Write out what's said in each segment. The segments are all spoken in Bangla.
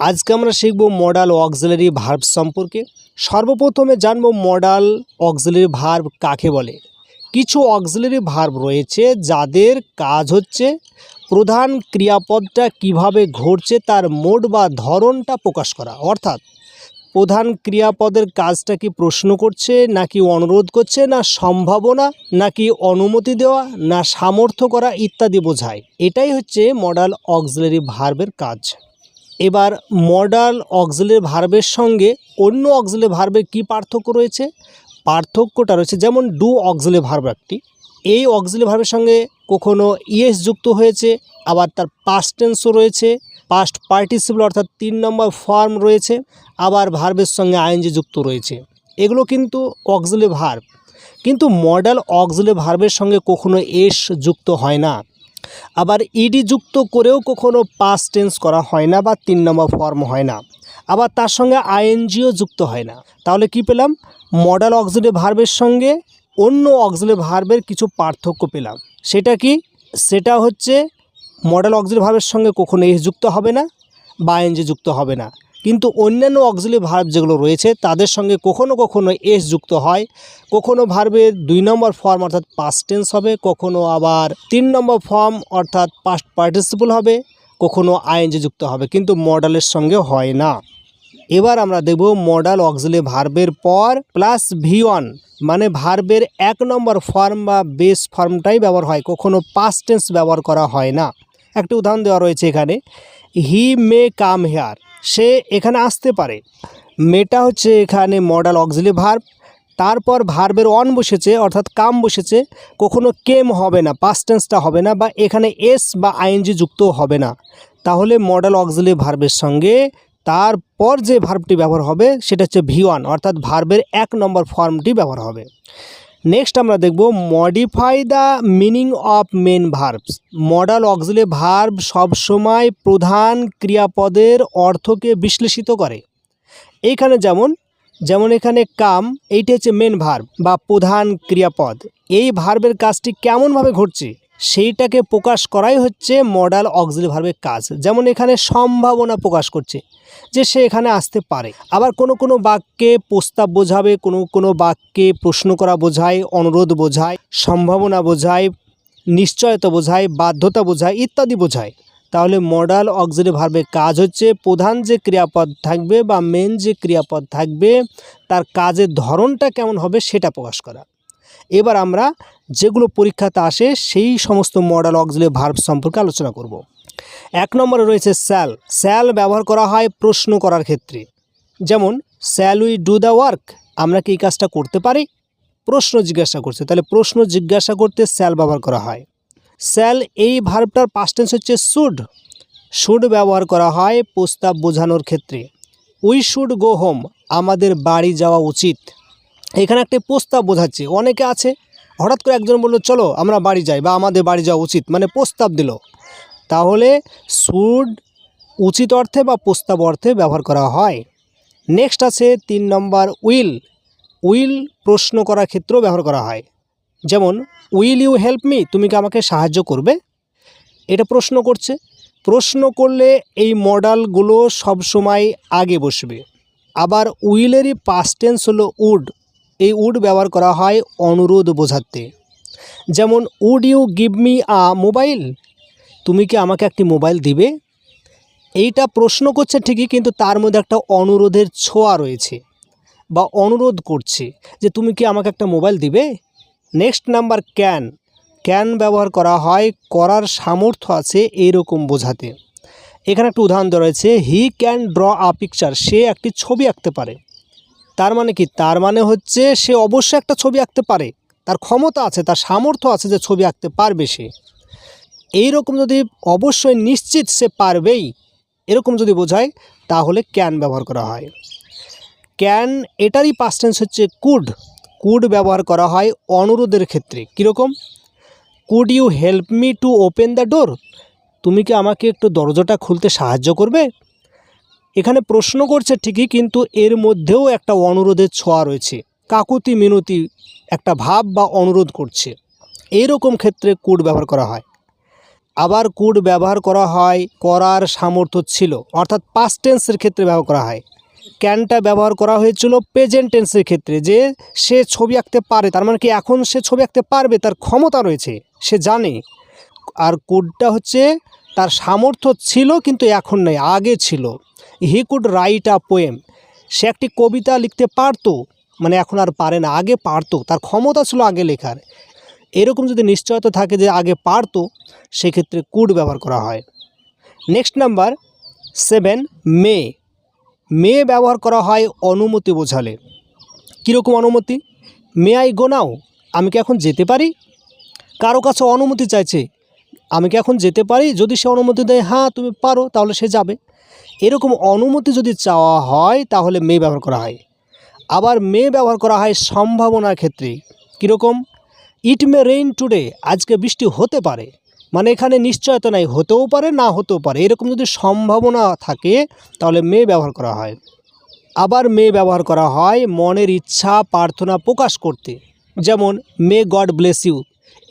আজকে আমরা শিখব মডাল অক্সিলারি ভার্ব সম্পর্কে। সর্বপ্রথমে জানব মডাল অক্সিলারি ভার্ব কাকে বলে। কিছু অক্সিলারি ভার্ব রয়েছে যাদের কাজ হচ্ছে প্রধান ক্রিয়াপদটা কীভাবে ঘটছে তার মোড বা ধরনটা প্রকাশ করা। অর্থাৎ প্রধান ক্রিয়াপদের কাজটা কি প্রশ্ন করছে, নাকি অনুরোধ করছে, না সম্ভাবনা, নাকি অনুমতি দেওয়া, না সামর্থ্য করা ইত্যাদি বোঝায়। এটাই হচ্ছে মডাল অক্সিলারি ভার্বের কাজ। এবার মডাল অক্সিলারি ভার্বের সঙ্গে অন্য অক্সিলারি ভার্বের কী পার্থক্য রয়েছে? পার্থক্যটা রয়েছে যেমন ডু অক্সিলারি ভার্ব একটি, এই অক্সিলে ভার্বের সঙ্গে কখনো ইএস যুক্ত হয়েছে, আবার তার পাস্ট টেন্সও রয়েছে পাস্ট পার্টিসিপল অর্থাৎ তিন নম্বর ফর্ম রয়েছে, আবার ভার্বের সঙ্গে আইএনজি যুক্ত রয়েছে। এগুলো কিন্তু অক্সিলারি ভার্ব। কিন্তু মডাল অক্সিলারি ভার্বের সঙ্গে কখনো এস যুক্ত হয় না। আবার ইডি যুক্ত করেও কখনো পাস টেন্স করা হয় না বা তিন নম্বর ফর্ম হয় না। আবার তার সঙ্গে আইএনজিও যুক্ত হয় না। তাহলে কি পেলাম? মডাল অক্সিলারি ভার্বের সঙ্গে অন্য অক্সিলারি ভার্বের কিছু পার্থক্য পেলাম। সেটা কি? সেটা হচ্ছে মডেল অক্সিলারি ভার্বের সঙ্গে কখনো এস যুক্ত হবে না বা আইএনজি যুক্ত হবে না। কিন্তু অন্যান্য অক্সিলারি ভার্ব যেগুলো রয়েছে, তাদের সঙ্গে কখনো কখনো এস যুক্ত হয়। কখনো ভার্বের দুই নম্বর ফর্ম অর্থাৎ পাস্ট টেন্স হবে, কখনো আবার তিন নম্বর ফর্ম অর্থাৎ পাস্ট পার্টিসিপল হবে, কখনো আইএনজি যুক্ত হবে, কিন্তু মডেলের সঙ্গে হয় না। এবার আমরা দেখব মডাল অক্সিলারি ভার্বের পর প্লাস ভি ওয়ান মানে ভার্বের এক নম্বর ফর্ম বা বেস ফর্মটাই ব্যবহার হয়, কখনো পাস্ট টেন্স ব্যবহার করা হয় না। একটি উদাহরণ দেওয়া রয়েছে এখানে। হি মে কাম হেয়ার। সে এখানে আসতে পারে। মেটা হচ্ছে এখানে মডাল অক্সিলারি ভার্ব তারপর ভার্বের অন বসেছে, অর্থাৎ কাম বসেছে। কখনো কেম হবে না পাস্ট টেন্সটা হবে না, বা এখানে এস বা আইএনজি যুক্ত হবে না। তাহলে মডাল অক্সিলারি ভার্বের সঙ্গে তারপর যে ভার্বটি ব্যবহার হবে, সেটা হচ্ছে ভি অর্থাৎ ভার্বের এক নম্বর ফর্মটি ব্যবহার হবে। নেক্সট আমরা দেখব modify the meaning of main verbs modal auxiliary verb সবসময় প্রধান ক্রিয়াপদের অর্থকে বিশ্লেষিত করে। এইখানে যেমন যেমন এখানে কাম, এইটি হচ্ছে মেন ভার্ব বা প্রধান ক্রিয়াপদ। এই ভার্বের কাজটি কেমনভাবে ঘটছে? সেইটাকে প্রকাশ করাই হচ্ছে মডাল অক্সিলারি ভার্বের কাজ। যেমন এখানে সম্ভাবনা প্রকাশ করছে যে সে এখানে আসতে পারে। আবার কোনো কোনো বাক্যে প্রস্তাব বোঝাবে, কোনো কোনো বাক্যে প্রশ্ন করা বোঝায়, অনুরোধ বোঝায়, সম্ভাবনা বোঝায়, নিশ্চয়তা বোঝায়, বাধ্যতা বোঝায় ইত্যাদি বোঝায়। তাহলে মডাল অক্সিলারি ভার্বের কাজ হচ্ছে প্রধান যে ক্রিয়াপদ থাকবে বা মেন যে ক্রিয়াপদ থাকবে, তার কাজের ধরনটা কেমন হবে সেটা প্রকাশ করা। এবার আমরা যেগুলো পরীক্ষাতে আসে সেই সমস্ত মডেল অক্সিলারি ভার্ব সম্পর্কে আলোচনা করব। এক নম্বরে রয়েছে স্যাল স্যাল ব্যবহার করা হয় প্রশ্ন করার ক্ষেত্রে। যেমন shall we do the work আমরা কি এই কাজটা করতে পারি? প্রশ্ন জিজ্ঞাসা করছে। তাহলে প্রশ্ন জিজ্ঞাসা করতে স্যাল ব্যবহার করা হয়। স্যাল এই ভার্বটার পাস্ট টেন্স হচ্ছে শুড শুড ব্যবহার করা হয় প্রস্তাব বোঝানোর ক্ষেত্রে। উই শুড গো হোম আমাদের বাড়ি যাওয়া উচিত। এখানে একটা প্রস্তাব বোঝাচ্ছে। অনেকে আছে, হঠাৎ করে একজন বলল, চলো, আমরা বাড়ি যাই বা আমাদের বাড়ি যাওয়া উচিত। মানে প্রস্তাব দিল। তাহলে শুড উচিত অর্থে বা প্রস্তাব অর্থে ব্যবহার করা হয়। নেক্সট আছে তিন নম্বর উইল। উইল প্রশ্ন করার ক্ষেত্রেও ব্যবহার করা হয়। যেমন, উইল ইউ হেল্প মি? তুমি কি আমাকে সাহায্য করবে? এটা প্রশ্ন করছে। প্রশ্ন করলে এই মডালগুলো সবসময় আগে বসবে। আবার উইলেরই পাস্ট টেন্স হলো উড। এই উড ব্যবহার করা হয় অনুরোধ বোঝাতে। যেমন, would you give me a mobile? তুমি কি আমাকে একটি মোবাইল দিবে? এইটা প্রশ্ন করছে ঠিকই, কিন্তু তার মধ্যে একটা অনুরোধের ছোঁয়া রয়েছে বা অনুরোধ করছে যে, তুমি কি আমাকে একটা মোবাইল দিবে? Next number, can. ক্যান ব্যবহার করা হয়, করার সামর্থ্য আছে এরকম বোঝাতে। এখানে একটা উদাহরণ রয়েছে, he can draw a picture. সে একটি ছবি আঁকতে পারে। তার মানে কি? তার মানে হচ্ছে সে অবশ্যই একটা ছবি আঁকতে পারে। তার ক্ষমতা আছে, তার সামর্থ্য আছে যে ছবি আঁকতে পারবে সে। এই রকম যদি অবশ্যই নিশ্চিত সে পারবেই, এরকম যদি বোঝায়, তাহলে ক্যান ব্যবহার করা হয়। ক্যান, এটারই পাস্টেন্স হচ্ছে কুড কুড ব্যবহার করা হয় অনুরোধের ক্ষেত্রে। কীরকম? Could you help me to open the door তুমি কি আমাকে একটু দরজাটা খুলতে সাহায্য করবে? এখানে প্রশ্ন করছে ঠিকই, কিন্তু এর মধ্যেও একটা অনুরোধের ছোঁয়া রয়েছে। কাকুতি মিনতি একটা ভাব বা অনুরোধ করছে। এইরকম ক্ষেত্রে কুড ব্যবহার করা হয়। আবার কুড ব্যবহার করা হয় করার সামর্থ্য ছিল, অর্থাৎ পাস্ট টেন্সের ক্ষেত্রে ব্যবহার করা হয়। ক্যানটা ব্যবহার করা হয়েছিল প্রেজেন্ট টেন্সের ক্ষেত্রে, যে সে ছবি আঁকতে পারে, তার মানে কি এখন সে ছবি আঁকতে পারবে, তার ক্ষমতা রয়েছে, সে জানে। আর কুডটা হচ্ছে তার সামর্থ্য ছিল কিন্তু এখন নেই, আগে ছিল। He could write a poem. সে একটি কবিতা লিখতে পারতো মানে এখন আর পারে না, আগে পারতো, তার ক্ষমতা ছিল আগে লেখার। এরকম যদি নিশ্চয়তা থাকে যে আগে পারতো, সেক্ষেত্রে কুড ব্যবহার করা হয়। Next number, seven, may. May ব্যবহার করা হয় অনুমতি বোঝালে। কীরকম অনুমতি? মে আই গো নাও, আমি কি এখন যেতে পারি? কারও কাছে অনুমতি চাইছে আমি কি এখন যেতে পারি? যদি সে অনুমতি দেয় হ্যাঁ তুমি পারো, তাহলে সে যাবে। এরকম অনুমতি যদি চাওয়া হয়, তাহলে মেয়ে ব্যবহার করা হয়। আবার মেয়ে ব্যবহার করা হয় সম্ভাবনার ক্ষেত্রে। কীরকম? ইট মে রেইন টুডে আজকে বৃষ্টি হতে পারে। মানে এখানে নিশ্চয়তা নাই, হতেও পারে, না হতেও পারে। এরকম যদি সম্ভাবনা থাকে, তাহলে মেয়ে ব্যবহার করা হয়। আবার মেয়ে ব্যবহার করা হয় মনের ইচ্ছা, প্রার্থনা প্রকাশ করতে। যেমন মে গড ব্লেস ইউ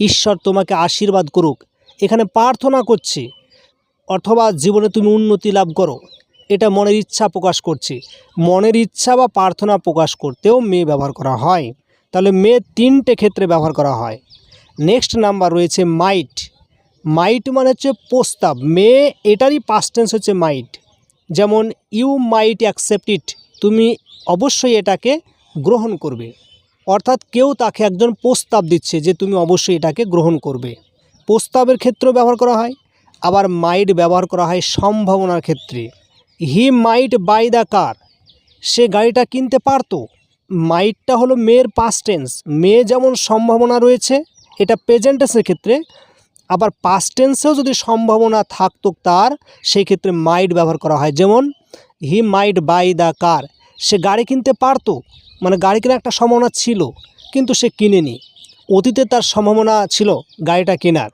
ঈশ্বর তোমাকে আশীর্বাদ করুক। এখানে প্রার্থনা করছি, অথবা জীবনে তুমি উন্নতি লাভ করো। এটা মনের ইচ্ছা প্রকাশ করছে। মনের ইচ্ছা বা প্রার্থনা প্রকাশ করতেও মে ব্যবহার করা হয়। তাহলে মে তিনটে ক্ষেত্রে ব্যবহার করা হয়। নেক্সট নাম্বার রয়েছে মাইট মাইট মানে হচ্ছে প্রস্তাব। মে এটারই পাস্ট টেন্স হচ্ছে মাইট যেমন ইউ মাইট অ্যাকসেপ্ট ইট তুমি অবশ্যই এটাকে গ্রহণ করবে। অর্থাৎ কেউ তাকে একজন প্রস্তাব দিচ্ছে যে তুমি অবশ্যই এটাকে গ্রহণ করবে। প্রস্তাবের ক্ষেত্রেও ব্যবহার করা হয়, আবার মাইট ব্যবহার করা হয় সম্ভাবনার ক্ষেত্রে। হি মাইট বাই দ্য কার। সে গাড়িটা কিনতে পারতো। মাইটটা হলো মেয়ের পাস্ট টেন্স মেয়ে যেমন সম্ভাবনা রয়েছে, এটা প্রেজেন্ট টেন্সের ক্ষেত্রে। আবার পাস্ট টেন্সেও যদি সম্ভাবনা থাকতো তার, সেই ক্ষেত্রে মাইট ব্যবহার করা হয়। যেমন, হি মাইট বাই দ্য কার। সে গাড়ি কিনতে পারতো মানে গাড়ি কেনার একটা সম্ভাবনা ছিল, কিন্তু সে কিনেনি। অতীতে তার সম্ভাবনা ছিল গাড়িটা কেনার।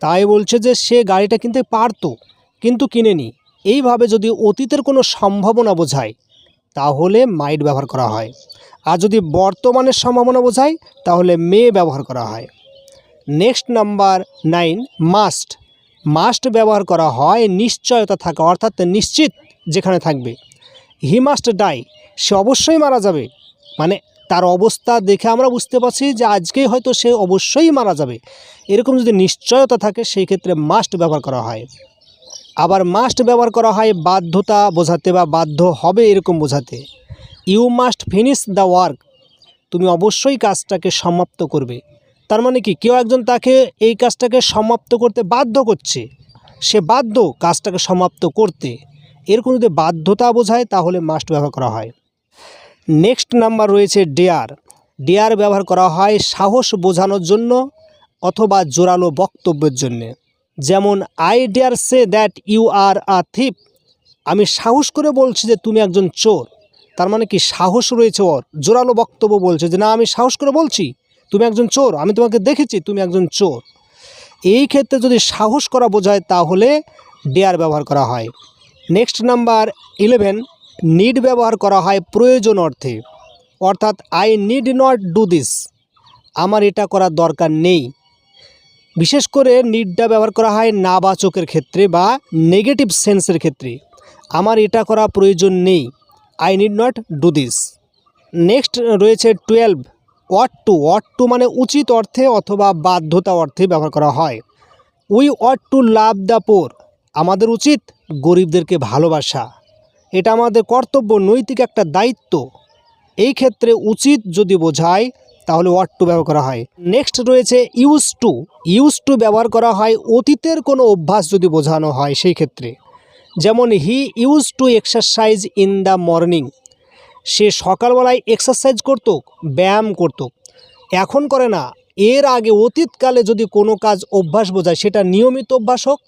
তাই বলছে যে সে গাড়িটা কিনতে পারতো, কিন্তু কিনেনি। এইভাবে যদি অতীতের কোনো সম্ভাবনা বোঝায়, তাহলে মাইট ব্যবহার করা হয়। আর যদি বর্তমানের সম্ভাবনা বোঝায়, তাহলে মে ব্যবহার করা হয়। Next number nine, must. Must ব্যবহার করা হয় নিশ্চয়তা থাকা, অর্থাৎ নিশ্চিত যেখানে থাকবে। হি মাস্ট ডাই, সে অবশ্যই মারা যাবে। মানে তার অবস্থা দেখে আমরা বুঝতে পারছি যে আজকেই হয়তো সে অবশ্যই মারা যাবে। এরকম যদি নিশ্চয়তা থাকে, সেই ক্ষেত্রে মাস্ট ব্যবহার করা হয়। আবার মাস্ট ব্যবহার করা হয় বাধ্যতা বোঝাতে বা বাধ্য হবে এরকম বোঝাতে। You must finish the work তুমি অবশ্যই কাজটাকে সমাপ্ত করবে। তার মানে কি? কেউ একজন তাকে এই কাজটাকে সমাপ্ত করতে বাধ্য করছে। সে বাধ্য কাজটাকে সমাপ্ত করতে। এরকম যদি বাধ্যতা বোঝায়, তাহলে মাস্ট ব্যবহার করা হয়। নেক্সট নাম্বার রয়েছে ডেয়ার ডেয়ার ব্যবহার করা হয় সাহস বোঝানোর জন্য অথবা জোরালো বক্তব্যের জন্যে। যেমন I dare say that you are a thief আমি সাহস করে বলছি যে তুমি একজন চোর। তার মানে কি সাহস রয়েছে ওর? জোরালো বক্তব্য বলছে যে, না, আমি সাহস করে বলছি, তুমি একজন চোর। আমি তোমাকে দেখেছি, তুমি একজন চোর। এই ক্ষেত্রে যদি সাহস করা বোঝায় তাহলে ডেয়ার ব্যবহার করা হয়। নেক্সট নাম্বার ইলেভেন নিড ব্যবহার করা হয় প্রয়োজন অর্থে। অর্থাৎ I need not do this আমার এটা করার দরকার নেই। বিশেষ করে নিডটা ব্যবহার করা হয় নাবাচকের ক্ষেত্রে বা নেগেটিভ সেন্সের ক্ষেত্রে। আমার এটা করা প্রয়োজন নেই। I need not do this next রয়েছে twelve ought to ought to মানে উচিত অর্থে অথবা বাধ্যতা অর্থে ব্যবহার করা হয়। We ought to love the poor আমাদের উচিত গরিবদেরকে ভালোবাসা। এটা আমাদের কর্তব্য, নৈতিক একটা দায়িত্ব। এই ক্ষেত্রে উচিত যদি বোঝায়, তাহলে ওয়াট টু ব্যবহার করা হয়। নেক্সট রয়েছে ইউজ টু ইউজ টু ব্যবহার করা হয় অতীতের কোনো অভ্যাস যদি বোঝানো হয় সেই ক্ষেত্রে। যেমন he use to exercise in the morning সে সকালবেলায় এক্সারসাইজ করতো, ব্যায়াম করতো। এখন করে না, এর আগে অতীতকালে যদি কোনো কাজ অভ্যাস বোঝায়, সেটা নিয়মিত অভ্যাস হোক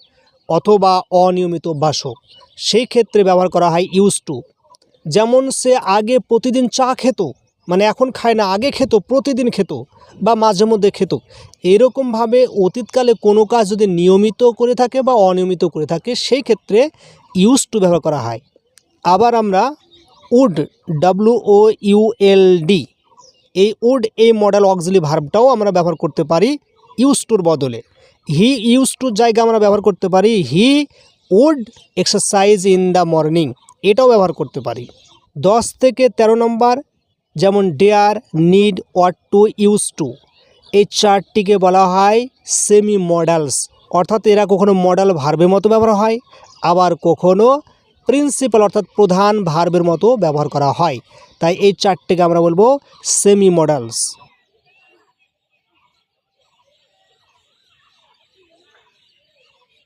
অথবা অনিয়মিত অভ্যাস হোক সেই ক্ষেত্রে ব্যবহার করা হয় ইউজ টু যেমন সে আগে প্রতিদিন চা খেত মানে এখন খায় না, আগে খেত, প্রতিদিন খেত বা মাঝে মধ্যে খেত। এরকমভাবে অতীতকালে কোনো কাজ যদি নিয়মিত করে থাকে বা অনিয়মিত করে থাকে, সেই ক্ষেত্রে ইউজ টু ব্যবহার করা হয়। আবার আমরা would W O U L D এই উড এই মডেল অক্সিলি ভার্বটাও আমরা ব্যবহার করতে পারি ইউজ টুর বদলে। হি ইউজ টু জায়গা আমরা ব্যবহার করতে পারি। He would exercise in the morning এটাও ব্যবহার করতে পারি। দশ থেকে ১৩ নম্বর, যেমন dare need ought to use to এই চারটিকে বলা হয় সেমি মডেলস অর্থাৎ এরা কখনো মডেল ভার্বের মতো ব্যবহার হয়, আবার কখনো প্রিন্সিপাল অর্থাৎ প্রধান ভার্বের মতো ব্যবহার করা হয়। তাই এই চারটিকে আমরা বলব সেমি মডেলস